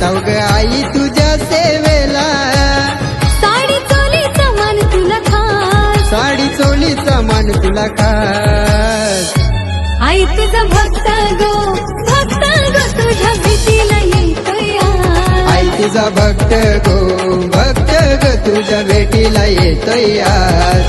जाऊ ग आई तुझ्या सेवेला. साडी चोलीचा मान तुला खास. साडी चोलीचा मान तुला खास. आई तुझा भक्त गो भक्त गो तुझ्या भीतीला येतोय. आई तुझा भक्त गो भक्त ग तुझ्या भेटीला येतोय आज.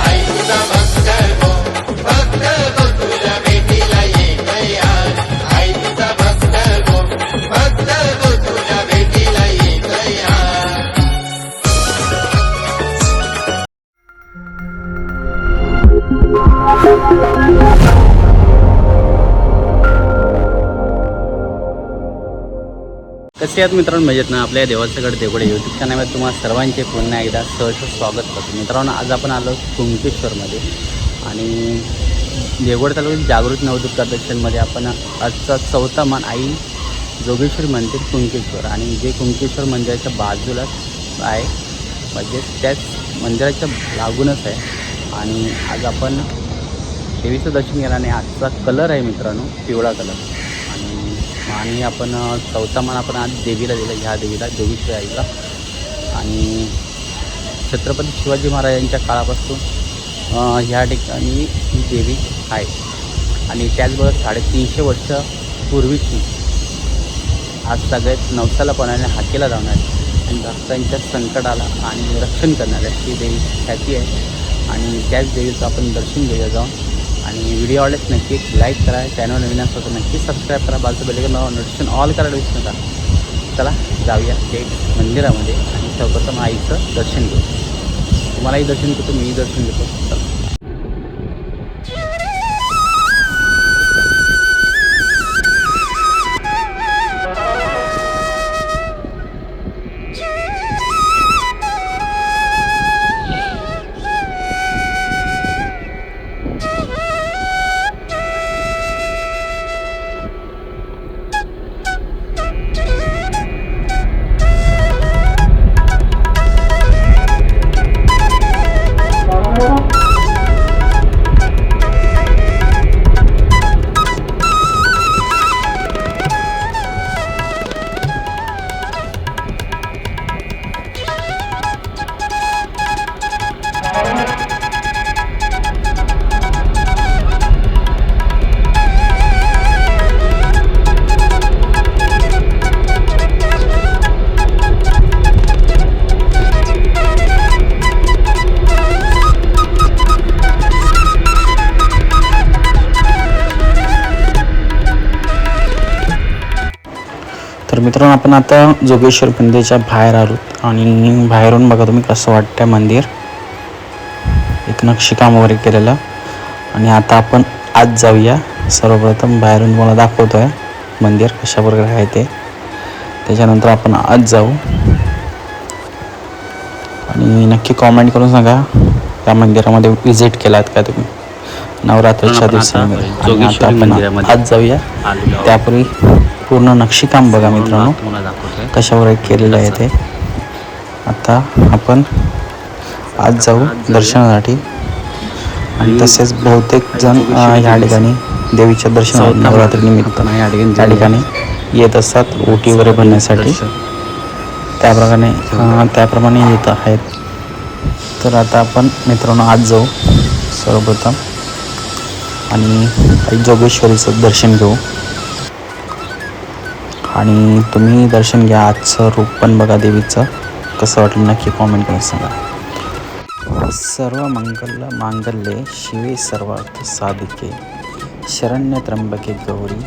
कसे आहेत मित्रांनो? मजेत ना? आपल्या देवाचं देवगडे यूट्यूब चॅनलमध्ये तुम्हाला सर्वांचे पुन्हा एकदा सहर्ष स्वागत करतो. मित्रांनो आज आपण आलो कुंकेश्वरमध्ये. आणि देवगड तालुक्यात जागृत नवदुर्गा दर्शनमध्ये आपण आजचा चौथा मान आई जोगेश्वर मंदिर कुंकेश्वर. आणि जे कुंकेश्वर मंदिराच्या बाजूलाच आहे म्हणजे त्याच मंदिराच्या लागूनच आहे. आणि आज आपण देवीचं दर्शन केलं आणि आजचा कलर आहे मित्रांनो पिवळा कलर आणि आपण चौथा मान आपण आज देवीला दिला ह्या देवीला जोगेश्वरी आईला. आणि छत्रपती शिवाजी महाराजांच्या काळापासून ह्या ठिकाणी ही देवी आहे. आणि त्याचबरोबर साडेतीनशे वर्ष पूर्वीची आज सगळ्यात नवसालापणाने हाकेला जाणारी आणि भक्तांच्या संकटाला आणि रक्षण करणाऱ्या ही देवी ख्याती आहे. आणि त्याच देवीचं आपण दर्शन घेऊया जाऊन. आणि व्हिडिओ आवडल्यास नक्की लाईक करा चॅनल नवीन असलं तर नक्की सबस्क्राईब करा बाजू बेलेकर नोटिफिकेशन ऑल करायला विसरू नका चला जाऊया थेट मंदिरामध्ये आणि सर्वप्रथम आईचं दर्शन घेऊ तुम्हालाही दर्शन घेतो मीही दर्शन घेतो चला तर मित्रांनो आपण आता जोगेश्वर मंदिराच्या बाहेर आलो आणि बाहेरून बघा तुम्ही कसं वाटतं मंदिर. एक नक्षीकाम वगैरे केलेलं. आणि आता आपण आज जाऊया. सर्वप्रथम बाहेरून तुम्हाला दाखवतो आहे मंदिर कशा प्रकारे आहे ते. त्याच्यानंतर आपण आज जाऊ. आणि नक्की कॉमेंट करून सांगा त्या मंदिरामध्ये व्हिजिट केलात का तुम्ही? नवरात्रीच्या दिवसामध्ये. आज जाऊया. त्यापूर्वी पूर्ण नक्षीकाम बघा मित्रांनो. कशावर केलेलं आहे ते. आता आपण आज जाऊ दर्शनासाठी. आणि तसेच बहुतेक जण ह्या ठिकाणी देवीच्या दर्शनात नवरात्री निमित्त या ठिकाणी येत असतात ओटी वगैरे भरण्यासाठी. त्याप्रमाणे त्याप्रमाणे येत आहेत. तर आता आपण मित्रांनो आज जाऊ सर्वप्रथम. आणि जोगेश्वरीचं दर्शन घेऊ. आणि तुम्ही दर्शन घ्या आजचं रूप पण बघा देवीचं. कसं वाटलं नक्की कॉमेंट करून सांगा. सर्व मंगल मांगल्ये शिवे सर्वार्थ साधिके. शरण्य त्र्यंबके गौरी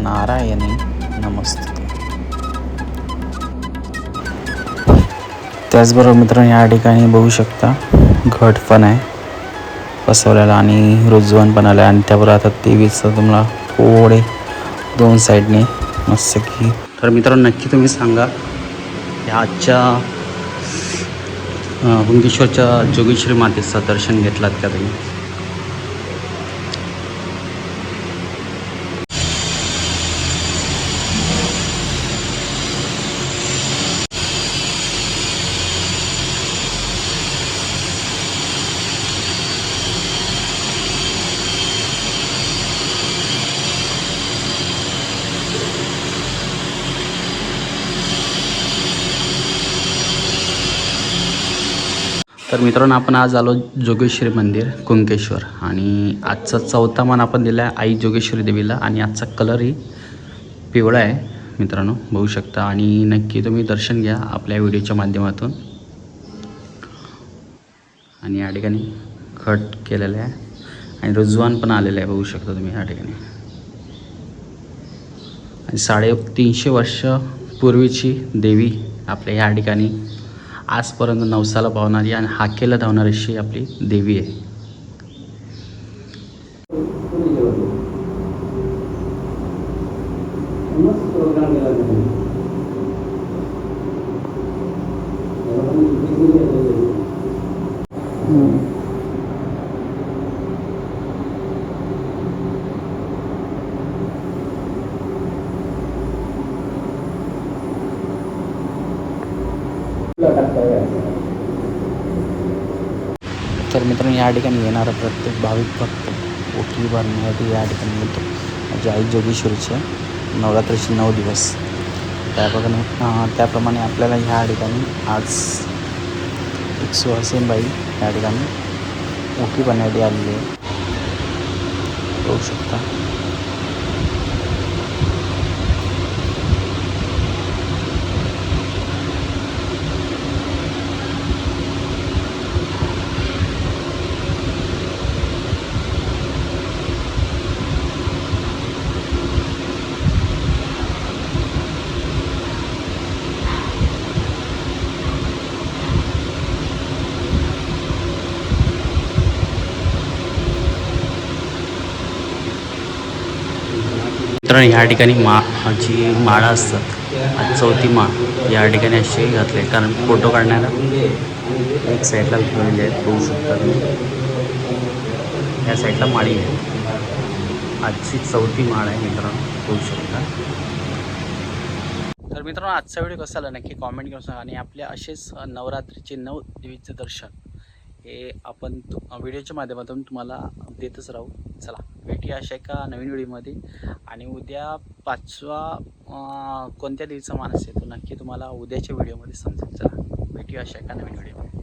नारायणी नमस्ते. त्याचबरोबर मित्रांनो या ठिकाणी बघू शकता घट पण आहे बसवलेला आणि रुजवण पण आलं आणि त्याबरोबर आता देवीचं तुम्हाला थोडे दोन साईडने मस्त की. तर मित्रांनो नक्की तुम्ही सांगा ह्या आजच्या हुंगेश्वरच्या जोगेश्वरी मातेचं दर्शन घेतलात का तुम्ही? तर मित्रांनो आपण आज आलो जोगेश्वरी मंदिर कुंकेश्वर. आणि आजचा चौथा मान आपण दिला आहे आई जोगेश्वरी देवीला. आणि आजचा कलरही पिवळा आहे मित्रांनो बघू शकता. आणि नक्की तुम्ही दर्शन घ्या आपल्या व्हिडिओच्या माध्यमातून. आणि या ठिकाणी खट केलेलं आहे. आणि रुजवान पण आलेलं आहे बघू शकता तुम्ही या ठिकाणी. आणि साडेतीनशे वर्ष पूर्वीची देवी आपल्या ह्या ठिकाणी आजपर्यंत नवसाला पावणारी आणि हाकेला धावणारी अशी आपली देवी आहे. तर मित्रांनो या ठिकाणी येणारा प्रत्येक भाविक भक्त ओटी भरण्यासाठी या ठिकाणी येतो. माझी आई जोगेश्वरीचे नवरात्रीचे नऊ दिवस. त्याप्रमाणे त्याप्रमाणे आपल्याला ह्या ठिकाणी आज एक सुहासीनबाई या ठिकाणी ओटी भरण्यासाठी आलेली आहे. बघू शकता. मित्रांनो ह्या ठिकाणी मा जी माळा असतात चौथी माळ या ठिकाणी असे घातले. कारण फोटो काढण्याला एक साईडला ठेवलेले आहेत बघू शकता तुम्ही या साईडला माळी आहे आजची चौथी माळ आहे मित्रांनो. बघू शकता. तर मित्रांनो आजचा व्हिडिओ कसा आला नक्की कॉमेंट करून सांगा आणि आपल्या असेच नवरात्रीचे नऊ देवीचं दर्शन हे आपण तु- व्हिडिओच्या माध्यमातून तुम्हाला देतच राहू. चला भेटूया अशा एका नवीन व्हिडिओमध्ये. आणि उद्या पाचवा कोणत्या दिवसा मानस आहे तो नक्की तुम्हाला उद्याच्या व्हिडिओमध्ये समजेल. चला भेटूया अशा एका नवीन व्हिडिओमध्ये.